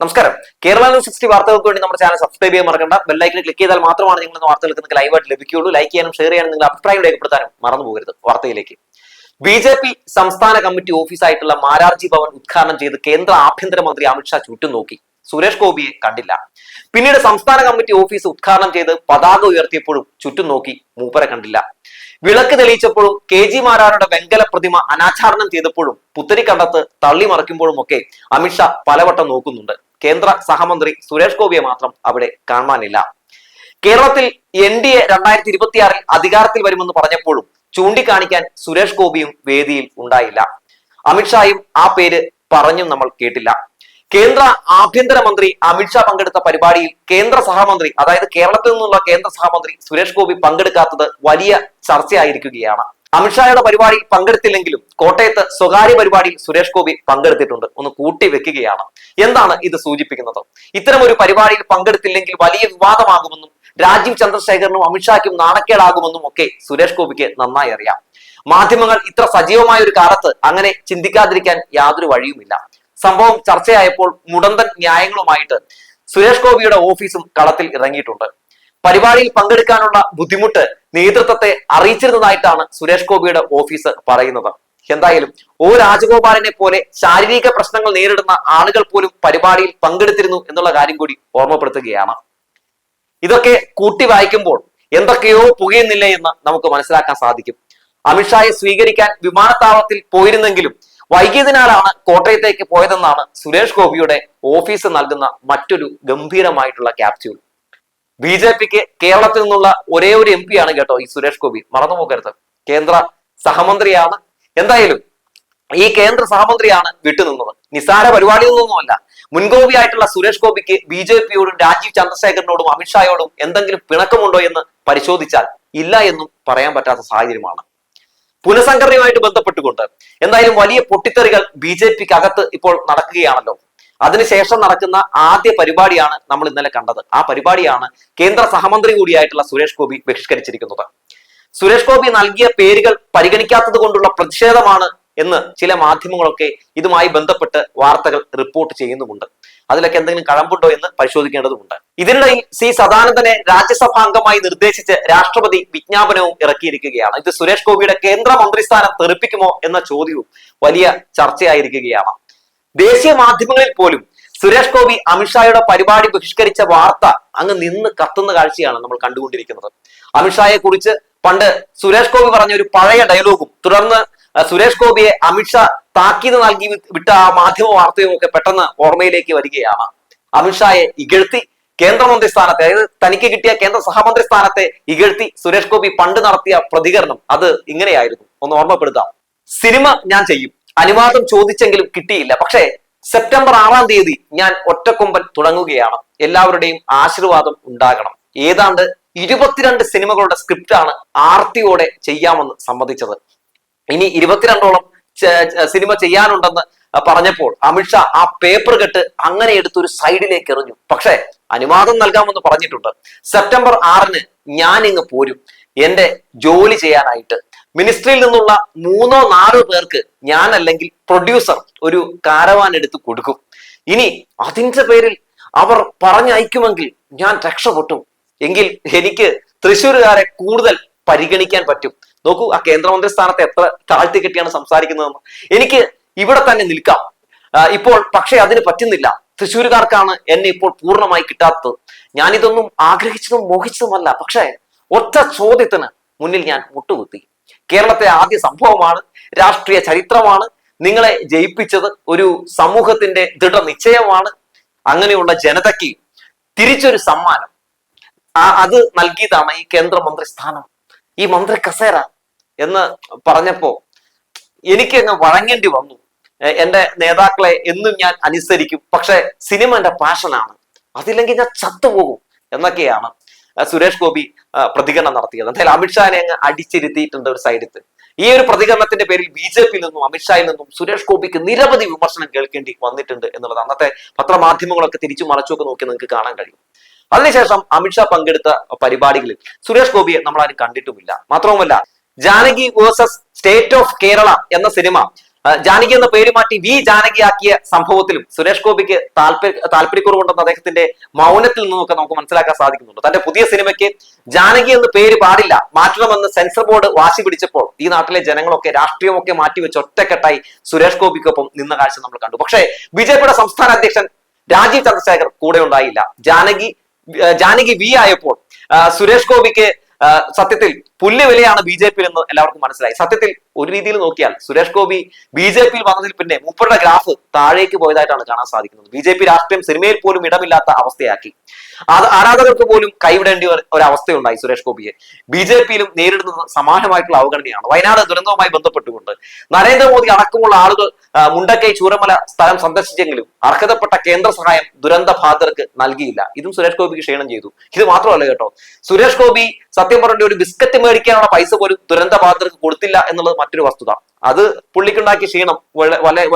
നമസ്കാരം. Kerala news sixty വാർത്തകൾക്ക് വേണ്ടി നമ്മുടെ ചാനൽ സബ്സ്ക്രൈബ് ചെയ്യാൻ മറക്കണ്ട. ബെല്ലൈക്കൻ ക്ലിക്ക് ചെയ്താൽ മാത്രമാണ് നിങ്ങൾ വാർത്തകൾ നിങ്ങൾക്ക് ലൈവായിട്ട് ലഭിക്കുകയുള്ളൂ. ലൈക്ക് ചെയ്യാനും ഷെയർ ചെയ്യാനും നിങ്ങൾ അഭിപ്രായം രേഖപ്പെടുത്താനും മറന്നു പോകരുത്. വാർത്തയിലേക്ക്. ബി ജെ പി സംസ്ഥാന കമ്മിറ്റി ഓഫീസായിട്ടുള്ള മാരാർജി ഭവൻ ഉദ്ഘാടനം ചെയ്ത് കേന്ദ്ര ആഭ്യന്തരമന്ത്രി അമിത്ഷാ ചുറ്റും നോക്കി സുരേഷ് ഗോപിയെ കണ്ടില്ല. പിന്നീട് സംസ്ഥാന കമ്മിറ്റി ഓഫീസ് ഉദ്ഘാടനം ചെയ്ത് പതാക ഉയർത്തിയപ്പോഴും ചുറ്റും നോക്കി മൂപ്പരെ കണ്ടില്ല. വിളക്ക് തെളിയിച്ചപ്പോഴും കെ ജി മാരാരുടെ വെങ്കല പ്രതിമ അനാച്ഛാദനം ചെയ്തപ്പോഴും പുത്തരി കണ്ടത്ത് തള്ളി മറിക്കുമ്പോഴും ഒക്കെ അമിത്ഷാ പലവട്ടം നോക്കുന്നുണ്ട്. കേന്ദ്ര സഹമന്ത്രി സുരേഷ് ഗോപിയെ മാത്രം അവിടെ കാണാനില്ല. കേരളത്തിൽ എൻ ഡി എ രണ്ടായിരത്തി ഇരുപത്തിയാറിൽ അധികാരത്തിൽ വരുമെന്ന് പറഞ്ഞപ്പോഴും ചൂണ്ടിക്കാണിക്കാൻ സുരേഷ് ഗോപിയും വേദിയിൽ ഉണ്ടായില്ല. അമിത്ഷായും ആ പേര് പറഞ്ഞും നമ്മൾ കേട്ടില്ല. കേന്ദ്ര ആഭ്യന്തരമന്ത്രി അമിത്ഷാ പങ്കെടുത്ത പരിപാടിയിൽ കേന്ദ്ര സഹമന്ത്രി അതായത് കേരളത്തിൽ നിന്നുള്ള കേന്ദ്ര സഹമന്ത്രി സുരേഷ് ഗോപി പങ്കെടുക്കാത്തത് വലിയ ചർച്ചയായിരിക്കുകയാണ്. അമിത്ഷായുടെ പരിപാടിയിൽ പങ്കെടുത്തില്ലെങ്കിലും കോട്ടയത്ത് സ്വകാര്യ പരിപാടിയിൽ സുരേഷ് ഗോപി പങ്കെടുത്തിട്ടുണ്ട്. ഒന്ന് കൂട്ടി വെക്കുകയാണ്. എന്താണ് ഇത് സൂചിപ്പിക്കുന്നത്? ഇത്തരം ഒരു പരിപാടിയിൽ പങ്കെടുത്തില്ലെങ്കിൽ വലിയ വിവാദമാകുമെന്നും രാജീവ് ചന്ദ്രശേഖരനും അമിത്ഷായ്ക്കും നാണക്കേടാകുമെന്നും ഒക്കെ സുരേഷ് ഗോപിക്ക് നന്നായി അറിയാം. മാധ്യമങ്ങൾ ഇത്ര സജീവമായ ഒരു കാലത്ത് അങ്ങനെ ചിന്തിക്കാതിരിക്കാൻ യാതൊരു വഴിയുമില്ല. സംഭവം ചർച്ചയായപ്പോൾ മുടന്തൻ ന്യായങ്ങളുമായിട്ട് സുരേഷ് ഗോപിയുടെ ഓഫീസും കളത്തിൽ ഇറങ്ങിയിട്ടുണ്ട്. പരിപാടിയിൽ പങ്കെടുക്കാനുള്ള ബുദ്ധിമുട്ട് നേതൃത്വത്തെ അറിയിച്ചിരുന്നതായിട്ടാണ് സുരേഷ് ഗോപിയുടെ ഓഫീസ് പറയുന്നത്. എന്തായാലും ഓ രാജഗോപാലിനെ പോലെ ശാരീരിക പ്രശ്നങ്ങൾ നേരിടുന്ന ആളുകൾ പോലും പരിപാടിയിൽ പങ്കെടുത്തിരുന്നു എന്നുള്ള കാര്യം കൂടി ഓർമ്മപ്പെടുത്തുകയാണ്. ഇതൊക്കെ കൂട്ടി വായിക്കുമ്പോൾ എന്തൊക്കെയോ പുകയുന്നില്ല എന്ന് നമുക്ക് മനസ്സിലാക്കാൻ സാധിക്കും. അമിത്ഷായെ സ്വീകരിക്കാൻ വിമാനത്താവളത്തിൽ പോയിരുന്നെങ്കിലും വൈകിയതിനാലാണ് കോട്ടയത്തേക്ക് പോയതെന്നാണ് സുരേഷ് ഗോപിയുടെ ഓഫീസ് നൽകുന്ന മറ്റൊരു ഗംഭീരമായിട്ടുള്ള ക്യാപ്സ്യൂൾ ബി ജെ പിക്ക് കേരളത്തിൽ നിന്നുള്ള ഒരേ ഒരു എം പി ആണ് കേട്ടോ ഈ സുരേഷ് ഗോപി. മറന്നു പോകരുത്. കേന്ദ്ര സഹമന്ത്രിയാണ്. എന്തായാലും ഈ കേന്ദ്ര സഹമന്ത്രിയാണ് വിട്ടുനിന്നത്. നിസ്സാര പരിപാടിയൊന്നുമല്ല മുൻകോപിയായിട്ടുള്ള സുരേഷ് ഗോപിക്ക് ബി ജെ പിയോടും രാജീവ് ചന്ദ്രശേഖരനോടും അമിത്ഷായോടും എന്തെങ്കിലും പിണക്കമുണ്ടോ എന്ന് പരിശോധിച്ചാൽ ഇല്ല എന്നും പറയാൻ പറ്റാത്ത സാഹചര്യമാണ്. പുനഃസംഘടനയുമായിട്ട് ബന്ധപ്പെട്ടുകൊണ്ട് എന്തായാലും വലിയ പൊട്ടിത്തെറികൾ ബി ജെ പിക്ക് അകത്ത് ഇപ്പോൾ നടക്കുകയാണല്ലോ. അതിനുശേഷം നടക്കുന്ന ആദ്യ പരിപാടിയാണ് നമ്മൾ ഇന്നലെ കണ്ടത്. ആ പരിപാടിയാണ് കേന്ദ്ര സഹമന്ത്രി കൂടിയായിട്ടുള്ള സുരേഷ് ഗോപി ബഹിഷ്കരിച്ചിരിക്കുന്നത്. സുരേഷ് ഗോപി നൽകിയ പേരുകൾ പരിഗണിക്കാത്തത് കൊണ്ടുള്ള പ്രതിഷേധമാണ് എന്ന് ചില മാധ്യമങ്ങളൊക്കെ ഇതുമായി ബന്ധപ്പെട്ട് വാർത്തകൾ റിപ്പോർട്ട് ചെയ്യുന്നുമുണ്ട്. അതിലൊക്കെ എന്തെങ്കിലും കഴമ്പുണ്ടോ എന്ന് പരിശോധിക്കേണ്ടതുണ്ട് ഇതിനിടയിൽ സി സദാനന്ദനെ രാജ്യസഭാ അംഗമായി നിർദ്ദേശിച്ച് രാഷ്ട്രപതി വിജ്ഞാപനവും ഇറക്കിയിരിക്കുകയാണ്. ഇത് സുരേഷ് ഗോപിയുടെ കേന്ദ്ര മന്ത്രിസ്ഥാനം തെറിപ്പിക്കുമോ എന്ന ചോദ്യവും വലിയ ചർച്ചയായിരിക്കുകയാണ്. ദേശീയ മാധ്യമങ്ങളിൽ പോലും സുരേഷ് ഗോപി അമിത്ഷായുടെ പരിപാടി ബഹിഷ്കരിച്ച വാർത്ത അങ്ങ് നിന്ന് കത്തുന്ന കാഴ്ചയാണ് നമ്മൾ കണ്ടുകൊണ്ടിരിക്കുന്നത്. അമിത്ഷായെ കുറിച്ച് പണ്ട് സുരേഷ് ഗോപി പറഞ്ഞ ഒരു പഴയ ഡയലോഗും തുടർന്ന് സുരേഷ് ഗോപിയെ അമിത്ഷാ താക്കീത് നൽകി വിട്ട ആ മാധ്യമ വാർത്തയും ഒക്കെ പെട്ടെന്ന് ഓർമ്മയിലേക്ക് വരികയാണ്. അമിത്ഷായെ ഇകഴ്ത്തി കേന്ദ്രമന്ത്രി സ്ഥാനത്തെ അതായത് തനിക്ക് കിട്ടിയ കേന്ദ്ര സഹമന്ത്രി സ്ഥാനത്തെ ഇകഴ്ത്തി സുരേഷ് ഗോപി പണ്ട് നടത്തിയ പ്രതികരണം. അത് ഇങ്ങനെയായിരുന്നു. ഒന്ന് ഓർമ്മപ്പെടുത്താം. സിനിമ ഞാൻ ചെയ്യും. അനുവാദം ചോദിച്ചെങ്കിലും കിട്ടിയില്ല. പക്ഷേ സെപ്റ്റംബർ ആറാം തീയതി ഞാൻ ഒറ്റക്കൊമ്പൻ തുടങ്ങുകയാണ്. എല്ലാവരുടെയും ആശീർവാദം ഉണ്ടാകണം. ഏതാണ്ട് ഇരുപത്തിരണ്ട് സിനിമകളുടെ സ്ക്രിപ്റ്റാണ് ആർത്തിയോടെ ചെയ്യാമെന്ന് സമ്മതിച്ചത്. ഇനി ഇരുപത്തിരണ്ടോളം സിനിമ ചെയ്യാനുണ്ടെന്ന് പറഞ്ഞപ്പോൾ അമിത്ഷാ ആ പേപ്പർ കെട്ട് അങ്ങനെ എടുത്ത് ഒരു സൈഡിലേക്ക് എറിഞ്ഞു. പക്ഷേ അനുവാദം നൽകാമെന്ന് പറഞ്ഞിട്ടുണ്ട്. സെപ്റ്റംബർ ആറിന് ഞാൻ ഇങ്ങ് പോരും. എന്റെ ജോലി ചെയ്യാനായിട്ട് മിനിസ്ട്രിയിൽ നിന്നുള്ള മൂന്നോ നാലോ പേർക്ക് ഞാൻ അല്ലെങ്കിൽ പ്രൊഡ്യൂസർ ഒരു കാരവാൻ എടുത്ത് കൊടുക്കും. ഇനി അതിന്റെ പേരിൽ അവർ പറഞ്ഞയക്കുമെങ്കിൽ ഞാൻ രക്ഷപ്പെട്ടു എങ്കിൽ എനിക്ക് തൃശ്ശൂരുകാരെ കൂടുതൽ പരിഗണിക്കാൻ പറ്റും. നോക്കൂ ആ കേന്ദ്രമന്ത്രി സ്ഥാനത്ത് എത്ര താഴ്ത്തി കെട്ടിയാണ് സംസാരിക്കുന്നതെന്ന്. എനിക്ക് ഇവിടെ തന്നെ നിൽക്കാം. ഇപ്പോൾ പക്ഷേ അതിന് പറ്റുന്നില്ല. തൃശ്ശൂരുകാർക്കാണ് എന്നെ ഇപ്പോൾ പൂർണമായി കിട്ടാത്തത്. ഞാനിതൊന്നും ആഗ്രഹിച്ചതും മോഹിച്ചതുമല്ല. പക്ഷേ ഒറ്റ ചോദ്യത്തിന് മുന്നിൽ ഞാൻ മുട്ടുകുത്തി. കേരളത്തെ ആദ്യ സംഭവമാണ് രാഷ്ട്രീയ ചരിത്രമാണ് നിങ്ങളെ ജയിപ്പിച്ചത് ഒരു സമൂഹത്തിന്റെ ദൃഢനിശ്ചയമാണ് അങ്ങനെയുള്ള ജനതയ്ക്ക് തിരിച്ചൊരു സമ്മാനം. ആ അത് നൽകിയതാണ് ഈ കേന്ദ്രമന്ത്രി സ്ഥാനം ഈ മന്ത്രി കസേര എന്ന് പറഞ്ഞപ്പോ എനിക്ക് അങ്ങ് വഴങ്ങേണ്ടി വന്നു. എന്റെ നേതാക്കളെ എന്നും ഞാൻ അനുസരിക്കും. പക്ഷെ സിനിമ എന്റെ പാഷനാണ് അതില്ലെങ്കിൽ ഞാൻ ചത്തുപോകും എന്നൊക്കെയാണ് സുരേഷ് ഗോപി പ്രതികരണം നടത്തിയത്. എന്തായാലും അമിത്ഷാനെ അങ്ങ് അടിച്ചിരുത്തിയിട്ടുണ്ട് ഒരു സൈഡത്ത് ഈ ഒരു പ്രതികരണത്തിന്റെ പേരിൽ ബി ജെ പിയിൽ നിന്നും അമിത്ഷായിൽ നിന്നും സുരേഷ് ഗോപിക്ക് നിരവധി വിമർശനം കേൾക്കേണ്ടി വന്നിട്ടുണ്ട് എന്നുള്ളത് അന്നത്തെ പത്രമാധ്യമങ്ങളൊക്കെ തിരിച്ചു മറച്ചൊക്കെ നോക്കി നിങ്ങൾക്ക് കാണാൻ കഴിയും. അതിനുശേഷം അമിത്ഷാ പങ്കെടുത്ത പരിപാടികളിൽ സുരേഷ് ഗോപിയെ നമ്മൾ ആരും കണ്ടിട്ടുമില്ല. മാത്രവുമല്ല Janaki versus state of Kerala എന്ന സിനിമ ജാനകി എന്ന പേര് മാറ്റി വി ജാനകി ആക്കിയ സംഭവത്തിലും സുരേഷ് ഗോപിക്ക് താല്പര്യ താല്പര്യക്കുറവുണ്ടെന്ന് അദ്ദേഹത്തിന്റെ മൗനത്തിൽ നിന്നൊക്കെ നമുക്ക് മനസ്സിലാക്കാൻ സാധിക്കുന്നുണ്ട്. തന്റെ പുതിയ സിനിമയ്ക്ക് ജാനകി എന്ന് പേര് പാടില്ല മാറ്റണമെന്ന് സെൻസർ ബോർഡ് വാശി പിടിച്ചപ്പോൾ ഈ നാട്ടിലെ ജനങ്ങളൊക്കെ രാഷ്ട്രീയമൊക്കെ മാറ്റിവെച്ച് ഒറ്റക്കെട്ടായി സുരേഷ് ഗോപിക്കൊപ്പം നിന്ന കാഴ്ച നമ്മൾ കണ്ടു. പക്ഷേ ബി ജെ പിയുടെ സംസ്ഥാന അധ്യക്ഷൻ രാജീവ് ചന്ദ്രശേഖർ കൂടെ ഉണ്ടായില്ല. ജാനകി ജാനകി വി ആയപ്പോൾ സുരേഷ് ഗോപിക്ക് സത്യത്തിൽ പുല്ല് വിലയാണ് ബി ജെ പിയിൽ എന്ന് എല്ലാവർക്കും മനസ്സിലായി. സത്യത്തിൽ ഒരു രീതിയിൽ നോക്കിയാൽ സുരേഷ് ഗോപി ബി ജെ പിയിൽ വന്നതിൽ പിന്നെ മൂപ്പരുടെ ഗ്രാഫ് താഴേക്ക് പോയതായിട്ടാണ് കാണാൻ സാധിക്കുന്നത്. ബി ജെ പി രാഷ്ട്രീയം സിനിമയിൽ പോലും ഇടമില്ലാത്ത അവസ്ഥയാക്കി. ആരാധകർക്ക് പോലും കൈവിടേണ്ടി ഒരു- ഒരവസ്ഥയുണ്ടായി സുരേഷ് ഗോപിയെ. ബി ജെ പിയിലും നേരിടുന്നത് സമാനമായിട്ടുള്ള അവഗണനയാണ്. വയനാട് ദുരന്തവുമായി ബന്ധപ്പെട്ടുകൊണ്ട് നരേന്ദ്രമോദി അടക്കമുള്ള ആളുകൾ മുണ്ടക്കൈ ചൂരമല സ്ഥലം സന്ദർശിച്ചെങ്കിലും അർഹതപ്പെട്ട കേന്ദ്ര സഹായം ദുരന്ത ബാധിതർക്ക് നൽകിയില്ല. ഇതും സുരേഷ് ഗോപിക്ക് ക്ഷീണം ചെയ്തു. ഇത് മാത്രമല്ല കേട്ടോ സുരേഷ് ഗോപി സത്യം പറഞ്ഞ ഒരു ബിസ്ക്കറ്റ് മേടിക്കാനുള്ള പൈസ പോലും ദുരന്ത ബാധിതർക്ക് കൊടുത്തില്ല എന്നുള്ളത് മറ്റൊരു വസ്തുത. അത് പുള്ളിക്കുണ്ടാക്കിയ ക്ഷീണം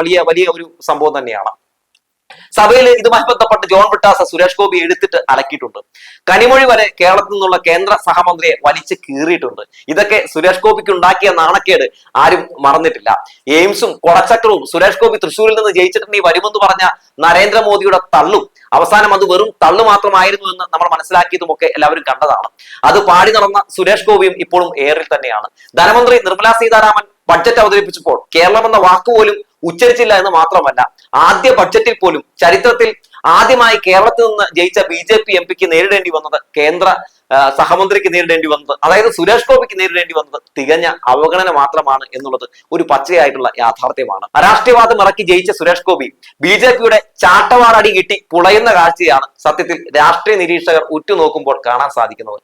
വലിയ വലിയ ഒരു സംഭവം തന്നെയാണ്. സഭയിൽ ഇതുമായി ബന്ധപ്പെട്ട് ജോൺ വിട്ടാസ സുരേഷ് ഗോപി എടുത്തിട്ട് അലക്കിയിട്ടുണ്ട്. കനിമൊഴി വരെ കേരളത്തിൽ നിന്നുള്ള കേന്ദ്ര സഹമന്ത്രിയെ വലിച്ചു കീറിയിട്ടുണ്ട്. ഇതൊക്കെ സുരേഷ് ഗോപിക്ക് ഉണ്ടാക്കിയ നാണക്കേട് ആരും മറന്നിട്ടില്ല. എയിംസും കൊളച്ചക്രവും സുരേഷ് ഗോപി തൃശ്ശൂരിൽ നിന്ന് ജയിച്ചിട്ടുണ്ടെങ്കിൽ വരുമെന്ന് പറഞ്ഞ നരേന്ദ്രമോദിയുടെ തള്ളും. അവസാനം അത് വെറും തള്ളു മാത്രമായിരുന്നു എന്ന് നമ്മൾ മനസ്സിലാക്കിയതുമൊക്കെ എല്ലാവരും കണ്ടതാണ്. അത് പാടി നടന്ന സുരേഷ് ഗോപിയും ഇപ്പോഴും ഏറിൽ തന്നെയാണ്. ധനമന്ത്രി നിർമ്മലാ സീതാരാമൻ ബഡ്ജറ്റ് അവതരിപ്പിച്ചപ്പോൾ കേരളം എന്ന വാക്കുപോലും ഉച്ചരിച്ചില്ല എന്ന് മാത്രമല്ല ആദ്യ ബഡ്ജറ്റിൽ പോലും ചരിത്രത്തിൽ ആദ്യമായി കേരളത്തിൽ നിന്ന് ജയിച്ച ബി ജെ പി എം പിക്ക് നേരിടേണ്ടി വന്നത് കേന്ദ്ര സഹമന്ത്രിക്ക് നേരിടേണ്ടി വന്നത് അതായത് സുരേഷ് ഗോപിക്ക് നേരിടേണ്ടി വന്നത് തികഞ്ഞ അവഗണന മാത്രമാണ് എന്നുള്ളത് ഒരു പച്ചയായിട്ടുള്ള യാഥാർത്ഥ്യമാണ്. രാഷ്ട്രീയവാദം ഇറക്കി ജയിച്ച സുരേഷ് ഗോപി ബി ജെ പിയുടെ ചാട്ടവാറടി കിട്ടി പുളയുന്ന കാഴ്ചയാണ് സത്യത്തിൽ രാഷ്ട്രീയ നിരീക്ഷകർ ഉറ്റുനോക്കുമ്പോൾ കാണാൻ സാധിക്കുന്നത്.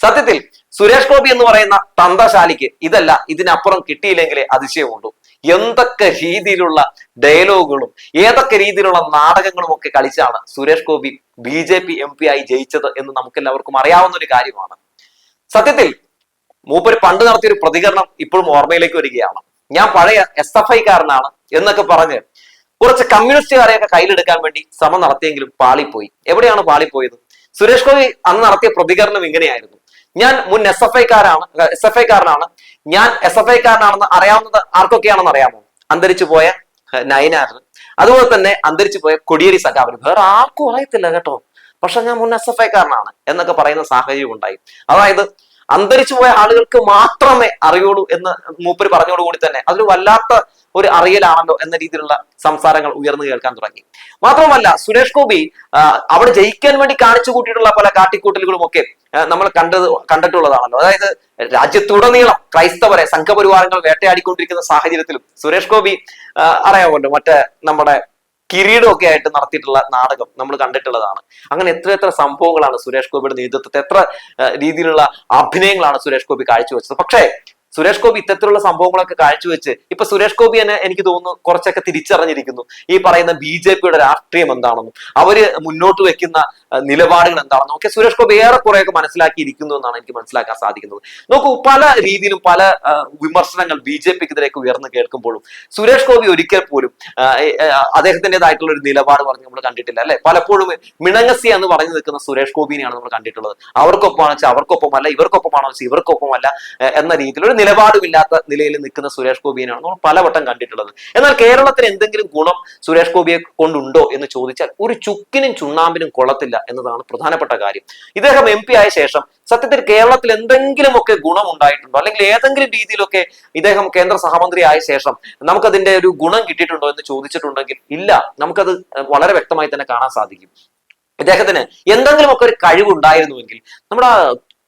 സത്യത്തിൽ സുരേഷ് ഗോപി എന്ന് പറയുന്ന തന്തശാലിക്ക് ഇതല്ല ഇതിനപ്പുറം കിട്ടിയില്ലെങ്കിലേ അതിശയമുള്ളൂ. എന്തൊക്കെ രീതിയിലുള്ള ഡയലോഗുകളും ഏതൊക്കെ രീതിയിലുള്ള നാടകങ്ങളും ഒക്കെ കളിച്ചാണ് Suresh Gopi B J P M P ആയി ജയിച്ചത് എന്ന് നമുക്ക് എല്ലാവർക്കും അറിയാവുന്ന ഒരു കാര്യമാണ്. സത്യത്തിൽ മൂപ്പര് പണ്ട് നടത്തിയൊരു പ്രതികരണം ഇപ്പോഴും ഓർമ്മയിലേക്ക് വരികയാണ്. ഞാൻ പഴയ എസ് എഫ് ഐക്കാരനാണ് എന്നൊക്കെ പറഞ്ഞ് കുറച്ച് കമ്മ്യൂണിസ്റ്റുകാരെയൊക്കെ കയ്യിലെടുക്കാൻ വേണ്ടി ശ്രമം നടത്തിയെങ്കിലും പാളിപ്പോയി. എവിടെയാണ് പാളിപ്പോയത്? സുരേഷ് ഗോപി അന്ന് നടത്തിയ പ്രതികരണം ഇങ്ങനെയായിരുന്നു. ഞാൻ മുൻ എസ് എഫ് ഐക്കാരാണ് എസ് എഫ് ഐക്കാരനാണ് ഞാൻ എസ് എഫ് ഐക്കാരനാണെന്ന് അറിയാവുന്നത് ആർക്കൊക്കെയാണെന്ന് അറിയാമോ? അന്തരിച്ചു പോയ നയനാറിന് അതുപോലെ തന്നെ അന്തരിച്ചു പോയ കൊടിയേരി സഖാവിന് വേറെ ആർക്കും അറിയത്തില്ല കേട്ടോ. പക്ഷെ ഞാൻ മുൻ എസ് എഫ് ഐക്കാരനാണ് എന്നൊക്കെ പറയുന്ന സാഹചര്യം ഉണ്ടായി അതായത് അന്തരിച്ചു പോയ ആളുകൾക്ക് മാത്രമേ അറിയുള്ളൂ എന്ന് മൂപ്പര് പറഞ്ഞോടുകൂടി തന്നെ. അതൊരു വല്ലാത്ത ഒരു അറിയലാണല്ലോ എന്ന രീതിയിലുള്ള സംസാരങ്ങൾ ഉയർന്നു കേൾക്കാൻ തുടങ്ങി. മാത്രമല്ല സുരേഷ് ഗോപി അവിടെ ജയിക്കാൻ വേണ്ടി കാണിച്ചു കൂട്ടിയിട്ടുള്ള പല കാട്ടിക്കൂട്ടലുകളും ഒക്കെ നമ്മൾ കണ്ടത് കണ്ടിട്ടുള്ളതാണല്ലോ. അതായത് രാജ്യത്തുടനീളം ക്രൈസ്തവരെ സംഘപരിവാരങ്ങൾ വേട്ടയാടിക്കൊണ്ടിരിക്കുന്ന സാഹചര്യത്തിലും സുരേഷ് ഗോപി അറിയാമല്ലോ മറ്റേ നമ്മുടെ കിരീടമൊക്കെ ആയിട്ട് നടത്തിയിട്ടുള്ള നാടകം നമ്മൾ കണ്ടിട്ടുള്ളതാണ്. അങ്ങനെ എത്ര എത്ര സംഭവങ്ങളാണ് സുരേഷ് ഗോപിയുടെ നേതൃത്വത്തിൽ എത്ര രീതിയിലുള്ള അഭിനയങ്ങളാണ് സുരേഷ് ഗോപി കാഴ്ചവെച്ചത്. പക്ഷേ സുരേഷ് ഗോപി ഇത്തരത്തിലുള്ള സംഭവങ്ങളൊക്കെ കാഴ്ചവെച്ച് ഇപ്പൊ സുരേഷ് ഗോപി തന്നെ എനിക്ക് തോന്നുന്നു കുറച്ചൊക്കെ തിരിച്ചറിഞ്ഞിരിക്കുന്നു. ഈ പറയുന്ന ബി ജെ പിയുടെ രാഷ്ട്രീയം എന്താണെന്നും അവർ മുന്നോട്ട് വെക്കുന്ന നിലപാടുകൾ എന്താണെന്നും ഒക്കെ സുരേഷ് ഗോപി ഏറെ കുറെയൊക്കെ മനസ്സിലാക്കിയിരിക്കുന്നു എന്നാണ് എനിക്ക് മനസ്സിലാക്കാൻ സാധിക്കുന്നത്. നോക്കൂ പല രീതിയിലും പല വിമർശനങ്ങൾ ബി ജെ പിക്കെതിരെയൊക്കെ ഉയർന്നു കേൾക്കുമ്പോഴും സുരേഷ് ഗോപി ഒരിക്കൽ പോലും അദ്ദേഹത്തിന്റെതായിട്ടുള്ള ഒരു നിലപാട് പറഞ്ഞ് നമ്മൾ കണ്ടിട്ടില്ല അല്ലെ? പലപ്പോഴും മിണങ്ങസി എന്ന് പറഞ്ഞു നിൽക്കുന്ന സുരേഷ് ഗോപിനെയാണ് നമ്മൾ കണ്ടിട്ടുള്ളത്. അവർക്കൊപ്പമാണെന്ന് വെച്ചാൽ അവർക്കൊപ്പമല്ല ഇവർക്കൊപ്പമാണോ വെച്ചാൽ ഇവർക്കൊപ്പമല്ല എന്ന രീതിയിൽ ഒരു നിലപാടുമില്ലാത്ത നിലയിൽ നിൽക്കുന്ന സുരേഷ് ഗോപിയെയാണ് നമ്മൾ പലവട്ടം കണ്ടിട്ടുള്ളത്. എന്നാൽ കേരളത്തിന് എന്തെങ്കിലും ഗുണം സുരേഷ് ഗോപിയെ കൊണ്ടുണ്ടോ എന്ന് ചോദിച്ചാൽ ഒരു ചുക്കിനും ചുണ്ണാമ്പിനും കൊള്ളത്തില്ല എന്നതാണ് പ്രധാനപ്പെട്ട കാര്യം. ഇദ്ദേഹം എം ആയ ശേഷം സത്യത്തിൽ കേരളത്തിൽ എന്തെങ്കിലുമൊക്കെ ഗുണം ഉണ്ടായിട്ടുണ്ടോ അല്ലെങ്കിൽ ഏതെങ്കിലും രീതിയിലൊക്കെ ഇദ്ദേഹം കേന്ദ്ര സഹമന്ത്രി ആയ ശേഷം നമുക്കതിന്റെ ഒരു ഗുണം കിട്ടിയിട്ടുണ്ടോ എന്ന് ചോദിച്ചിട്ടുണ്ടെങ്കിൽ ഇല്ല. നമുക്കത് വളരെ വ്യക്തമായി തന്നെ കാണാൻ സാധിക്കും. ഇദ്ദേഹത്തിന് എന്തെങ്കിലുമൊക്കെ ഒരു കഴിവുണ്ടായിരുന്നുവെങ്കിൽ നമ്മുടെ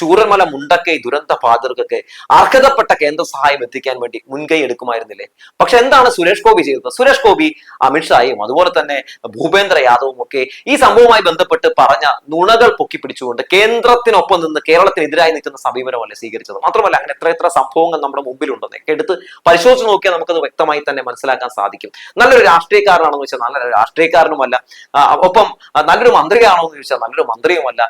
ചൂരന്മല മുണ്ടക്കൈ ദുരന്ത ബാധിതർക്കൊക്കെ അർഹതപ്പെട്ട കേന്ദ്ര സഹായം എത്തിക്കാൻ വേണ്ടി മുൻകൈ എടുക്കുമായിരുന്നില്ലേ? പക്ഷെ എന്താണ് സുരേഷ് ഗോപി ചെയ്തത്? സുരേഷ് ഗോപി അമിത്ഷായും അതുപോലെ തന്നെ ഭൂപേന്ദ്ര യാദവും ഒക്കെ ഈ സംഭവവുമായി ബന്ധപ്പെട്ട് പറഞ്ഞ നുണകൾ പൊക്കിപ്പിടിച്ചുകൊണ്ട് കേന്ദ്രത്തിനൊപ്പം നിന്ന് കേരളത്തിനെതിരായി നിൽക്കുന്ന സമീപനമല്ലേ സ്വീകരിച്ചത്? മാത്രമല്ല അങ്ങനെ എത്ര എത്ര സംഭവങ്ങൾ നമ്മുടെ മുമ്പിലുണ്ടെന്ന്. എടുത്ത് പരിശോധിച്ച് നോക്കിയാൽ നമുക്കത് വ്യക്തമായി തന്നെ മനസ്സിലാക്കാൻ സാധിക്കും. നല്ലൊരു രാഷ്ട്രീയക്കാരനാണെന്ന് വെച്ചാൽ നല്ലൊരു രാഷ്ട്രീയക്കാരനുമല്ല. ഒപ്പം നല്ലൊരു മന്ത്രിയാണോ എന്ന് ചോദിച്ചാൽ നല്ലൊരു മന്ത്രിയുമല്ല.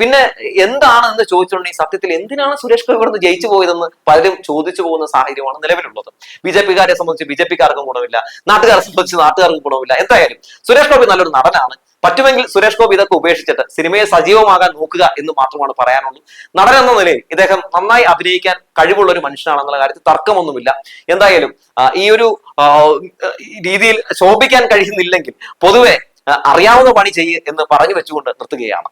പിന്നെ എന്താണ് എന്ന് ചോദിച്ചിട്ടുണ്ടെങ്കിൽ സത്യത്തിൽ എന്തിനാണ് സുരേഷ് ഗോപി ഇവിടുന്ന് ജയിച്ചു പോയതെന്ന് പലരും ചോദിച്ചു പോകുന്ന സാഹചര്യമാണ് നിലവിലുള്ളത്. ബി ജെ പിക്കാരെ സംബന്ധിച്ച് ബി ജെ പിക്കാർക്കും ഗുണമില്ല. നാട്ടുകാരെ സംബന്ധിച്ച് നാട്ടുകാർക്കും ഗുണമില്ല. എന്തായാലും സുരേഷ് ഗോപി നല്ലൊരു നടനാണ്. പറ്റുമെങ്കിൽ സുരേഷ് ഗോപി ഇതൊക്കെ ഉപേക്ഷിച്ചിട്ട് സിനിമയെ സജീവമാകാൻ നോക്കുക എന്ന് മാത്രമാണ് പറയാനുള്ളൂ. നടൻ എന്ന നിലയിൽ ഇദ്ദേഹം നന്നായി അഭിനയിക്കാൻ കഴിവുള്ള ഒരു മനുഷ്യനാണെന്നുള്ള കാര്യത്തിൽ തർക്കമൊന്നുമില്ല. എന്തായാലും ഈ ഒരു രീതിയിൽ ശോഭിക്കാൻ കഴിയുന്നില്ലെങ്കിൽ പൊതുവെ അറിയാവുന്ന പണി ചെയ്യുക എന്ന് പറഞ്ഞു വെച്ചുകൊണ്ട് നിർത്തുകയാണ്.